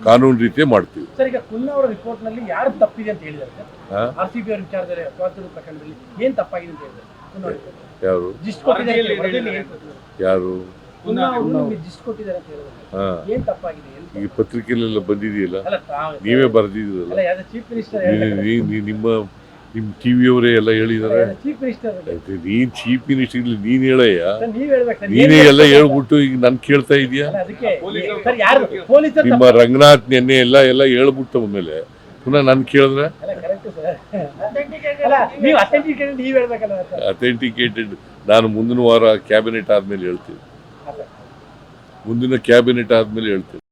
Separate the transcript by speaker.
Speaker 1: ಕಾನೂನು ರೀತಿಯೇ ಮಾಡ್ತೀವಿ.
Speaker 2: ಸರ್ ಈಗ ಪುನಃ ಅವರ ರಿಪೋರ್ಟ್ನಲ್ಲಿ ಯಾರು ತಪ್ಪಿದೆ ಅಂತ ಹೇಳಿದ್ದಾರೆ ಸರ್? ಆರ್ ಸಿ ಬಿ ಅವರ ವಿಚಾರದಲ್ಲಿ ಸ್ವಾತಂತ್ರ್ಯ ಪ್ರಕರಣದಲ್ಲಿ ಏನ್ ತಪ್ಪಾಗಿದೆ ಅಂತ ಹೇಳಿದ್ದಾರೆ.
Speaker 1: ಯಾರು?
Speaker 2: ಜಿಸ್ಟ್ ಕೊಟ್ಟಿದ್ದಾರೆ ವರದಿಯಲ್ಲಿ ಏನ್ ಕೊಟ್ಟಿದ್ದಾರೆ?
Speaker 1: ಯಾರು
Speaker 2: ಪುನಃ ಅವರು ನಿಮಗೆ ಜಿಸ್ಟ್ ಕೊಟ್ಟಿದ್ದಾರೆ ಅಂತ ಹೇಳಿದ್ದಾರೆ
Speaker 1: ಹಾ.
Speaker 2: ಏನ್ ತಪ್ಪಾಗಿದೆ ಈ
Speaker 1: ಈಗ ಪತ್ರಿಕೆಯಲ್ಲೆಲ್ಲ ಬಂದಿದೆಯಲ್ಲ?
Speaker 2: ಅಲ್ಲ ತಾವು-
Speaker 1: ನೀವೇ ಬರೆದಿದ್ದೀರಲ್ಲ
Speaker 2: ಅಲ್ಲ ಯಾವ್ದು ಚೀಫ್ ಮಿನಿಸ್ಟರ್
Speaker 1: ನಿಮ್ಮ ನಿಮ್ಮ ಟಿ ವಿಯವರೇ ಎಲ್ಲ ಹೇಳಿದ್ದಾರೆ
Speaker 2: ಮಿನಿಸ್ಟರ್
Speaker 1: ನೀನ್ ಚೀಫ್ ಮಿನಿಸ್ಟರ್ ನೀನ್ ಹೇಳಯ್ಯ. ನೀನೇ ಎಲ್ಲ ಹೇಳ್ಬಿಟ್ಟು ಈಗ ನನ್ ಕೇಳ್ತಾ ಇದೀಯಾ? ನಿಮ್ಮ ರಂಗನಾಥ್ ನೆನ್ನೆ ಎಲ್ಲ ಎಲ್ಲ ಹೇಳ್ಬಿಟ್ಟು ಮೇಲೆ ಪುನಃ ನನ್ ಕೇಳಿದ್ರೆ? ಅಥೆಂಟಿಕೇಟೆಡ್ ನಾನು ಮುಂದಿನ ವಾರ ಕ್ಯಾಬಿನೆಟ್ ಆದ್ಮೇಲೆ ಹೇಳ್ತೀನಿ. ಮುಂದಿನ ಕ್ಯಾಬಿನೆಟ್ ಆದ್ಮೇಲೆ ಹೇಳ್ತೀನಿ.